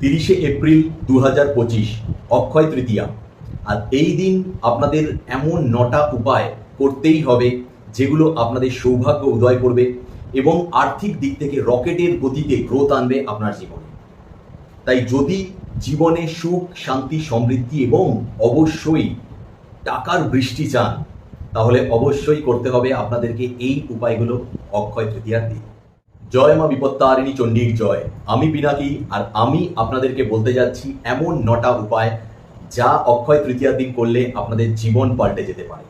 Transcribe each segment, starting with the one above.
তিরিশে এপ্রিল দু হাজার পঁচিশ, অক্ষয় তৃতীয়া। আর এই দিন আপনাদের এমন নটা উপায় করতেই হবে যেগুলো আপনাদের সৌভাগ্য উদয় করবে এবং আর্থিক দিক থেকে রকেটের গতিতে গ্রোথ আনবে আপনার জীবনে। তাই যদি জীবনে সুখ, শান্তি, সমৃদ্ধি এবং অবশ্যই টাকার বৃষ্টি চান, তাহলে অবশ্যই করতে হবে আপনাদেরকে এই উপায়গুলো অক্ষয় তৃতীয়ার দিন। জয় মা বিপত্তারিণী চণ্ডীর জয়। আমি পিনাকি, আর আমি আপনাদেরকে বলতে যাচ্ছি এমন নটা উপায় যা অক্ষয় তৃতীয়ার দিন করলে আপনাদের জীবন পাল্টে যেতে পারে।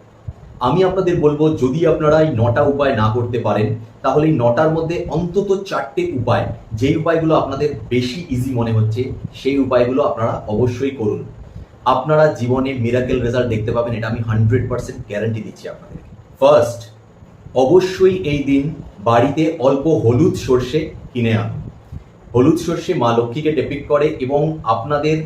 আমি আপনাদের বলব, যদি আপনারা এই নটা উপায় না করতে পারেন, তাহলে এই নটার মধ্যে অন্তত চারটে উপায়, যেই উপায়গুলো আপনাদের বেশি ইজি মনে হচ্ছে, সেই উপায়গুলো আপনারা অবশ্যই করুন। আপনারা জীবনে মিরাকেল রেজাল্ট দেখতে পাবেন, এটা আমি হান্ড্রেড পার্সেন্ট গ্যারান্টি দিচ্ছি আপনাদেরকে। ফার্স্ট অবশ্যই এই দিন বাড়িতে অল্প হলুদ সর্ষে কিনে আনুন হলুদ সর্ষে মা লক্ষ্মীকে ডেপিক্ট করে এবং আপনাদের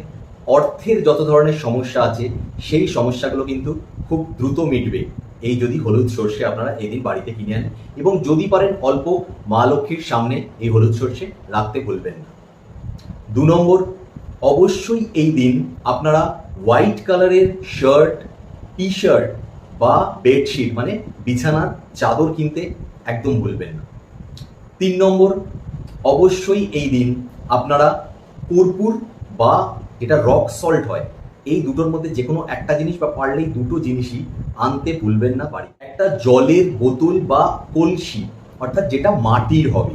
অর্থের যত ধরনের সমস্যা আছে, সেই সমস্যাগুলো কিন্তু খুব দ্রুত মিটবে। এই যদি হলুদ সর্ষে আপনারা এই দিন বাড়িতে কিনে আনেন এবং যদি পারেন অল্প মা লক্ষ্মীর সামনে এই হলুদ সর্ষে রাখতে ভুলবেন না। দু নম্বর, অবশ্যই এই দিন আপনারা হোয়াইট কালারের শার্ট টি শার্ট বা বেডশিট মানে বিছানার চাদর কিনতে একদম ভুলবেন না। তিন নম্বর, অবশ্যই এই দিন আপনারা কর্পূর বা এটা রক সল্ট হয়। এই দুটোর মধ্যে যে কোনো একটা জিনিস বা পারলেই দুটো জিনিসই আনতে ভুলবেন না বাড়ি। একটা জলের বোতল বা কলসি, অর্থাৎ যেটা মাটির হবে,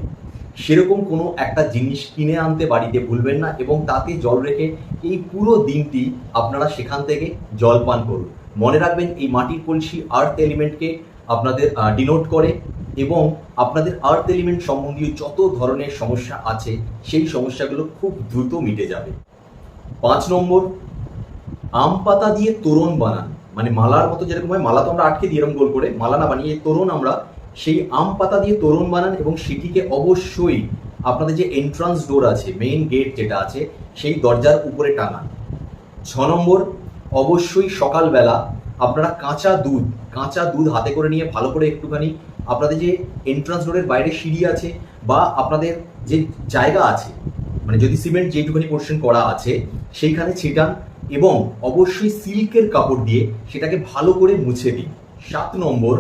সেরকম কোনো একটা জিনিস কিনে আনতে বাড়িতে ভুলবেন না এবং তাতে জল রেখে এই পুরো দিনটি আপনারা সেখান থেকে জল পান করুন। মনে রাখবেন, এই মাটির কলসি আর্থ এলিমেন্টকে আপনাদের ডিনোট করে এবং আপনাদের আর্থ এলিমেন্ট সম্বন্ধীয় যত ধরনের সমস্যা আছে, সেই সমস্যাগুলো খুব দ্রুত মিটে যাবে। পাঁচ নম্বর, আম পাতা দিয়ে তোরণ বানান। মানে মালার মতো যেরকম হয়, মালা তো আমরা আটকে দিয়ে এরকম গোল করে, মালা না বানিয়ে তোরণ আমরা সেই আম পাতা দিয়ে তোরণ বানান এবং সেটিকে অবশ্যই আপনাদের যে এন্ট্রান্স ডোর আছে মেইন গেট যেটা আছে, সেই দরজার উপরে টাঙান। ছ নম্বর, অবশ্যই সকালবেলা আপনারা কাঁচা দুধ কাঁচা দুধ হাতে করে নিয়ে ভালো করে একটুখানি আপনাদের যে এন্ট্রান্স রোডের বাইরে সিঁড়ি আছে বা আপনাদের যে জায়গা আছে মানে যদি সিমেন্ট যেটুখানি পোর্শন করা আছে, সেইখানে ছিটান এবং অবশ্যই সিল্কের কাপড় দিয়ে সেটাকে ভালো করে মুছে দিন। সাত নম্বর,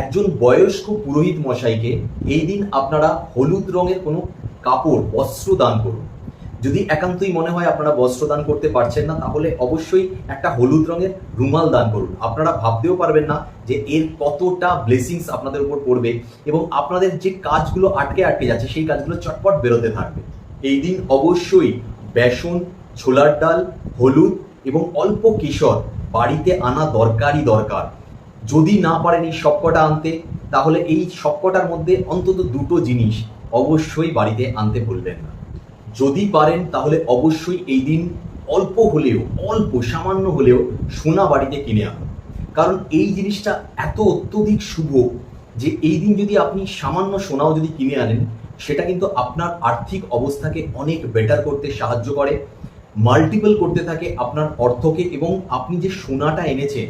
একজন বয়স্ক পুরোহিত মশাইকে এই দিন আপনারা হলুদ রঙের কোনো কাপড়, বস্ত্র দান করুন। যদি একান্তই মনে হয় আপনারা বস্ত্র দান করতে পারছেন না, তাহলে অবশ্যই একটা হলুদ রঙের রুমাল দান করুন। আপনারা ভাবতেও পারবেন না যে এর কতটা ব্লেসিংস আপনাদের উপর পড়বে এবং আপনাদের যে কাজগুলো আটকে আটকে যাচ্ছে, সেই কাজগুলো চটপট বেরোতে থাকবে। এই দিন অবশ্যই বেসন, ছোলার ডাল, হলুদ এবং অল্প কেশর বাড়িতে আনা দরকারই দরকার। যদি না পারেন এই সবকটা আনতে, তাহলে এই সবকটার মধ্যে অন্তত দুটো জিনিস অবশ্যই বাড়িতে আনতে ভুলবেন না। যদি পারেন, তাহলে অবশ্যই এই দিন অল্প হলেও, অল্প সামান্য হলেও সোনা বাড়িতে কিনে আনুন। কারণ এই জিনিসটা এত অত্যধিক শুভ যে এই দিন যদি আপনি সামান্য সোনাও যদি কিনে আনেন, সেটা কিন্তু আপনার আর্থিক অবস্থাকে অনেক বেটার করতে সাহায্য করে মাল্টিপল করতে থাকে আপনার অর্থকে এবং আপনি যে সোনাটা এনেছেন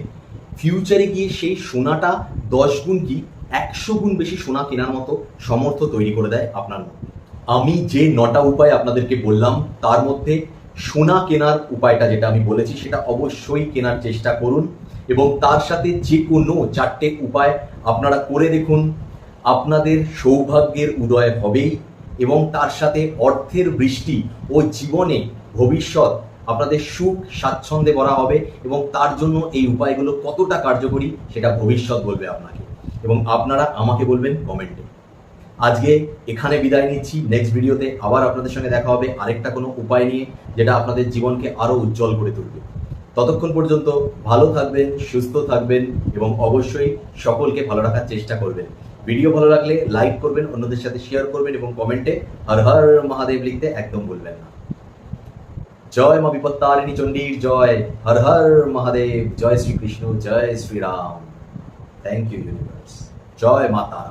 ফিউচারে গিয়ে সেই সোনাটা দশ গুণ কি, একশো গুণ বেশি সোনা কেনার মতো সমর্থ তৈরি করে দেয় আপনার মধ্যে। আমি যে নটা উপায় আপনাদেরকে বললাম, তার মধ্যে সোনা কেনার উপায়টা যেটা আমি বলেছি, সেটা অবশ্যই কেনার চেষ্টা করুন এবং তার সাথে যে কোনো চারটে উপায় আপনারা করে দেখুন। আপনাদের সৌভাগ্যের উদয় হবেই এবং তার সাথে অর্থের বৃষ্টি ও জীবনে ভবিষ্যৎ আপনাদের সুখ, স্বাচ্ছন্দ্যে ভরা হবে এবং তার জন্য এই উপায়গুলো কতটা কার্যকরী, সেটা ভবিষ্যৎ বলবে আপনাকে এবং আপনারা আমাকে বলবেন কমেন্টে। আজকে এখানে বিদায় নিচ্ছি। নেক্সট ভিডিওতে আবার আপনাদের সঙ্গে দেখা হবে আরেকটা কোনো উপায় নিয়ে, যেটা আপনাদের জীবনকে আরও উজ্জ্বল করে তুলবে। ততক্ষণ পর্যন্ত ভালো থাকবেন, সুস্থ থাকবেন এবং অবশ্যই সকলকে ভালো রাখার চেষ্টা করবেন। ভিডিও ভালো লাগলে লাইক করবেন, অন্যদের সাথে শেয়ার করবেন এবং কমেন্টে হর হর মহাদেব লিখতে একদম ভুলবেন না। জয় মা বিপত্তারিণী চণ্ডীর জয়, হর হর মহাদেব, জয় শ্রীকৃষ্ণ, জয় শ্রীরাম। থ্যাংক ইউ ইউনিভার্স জয় মাতা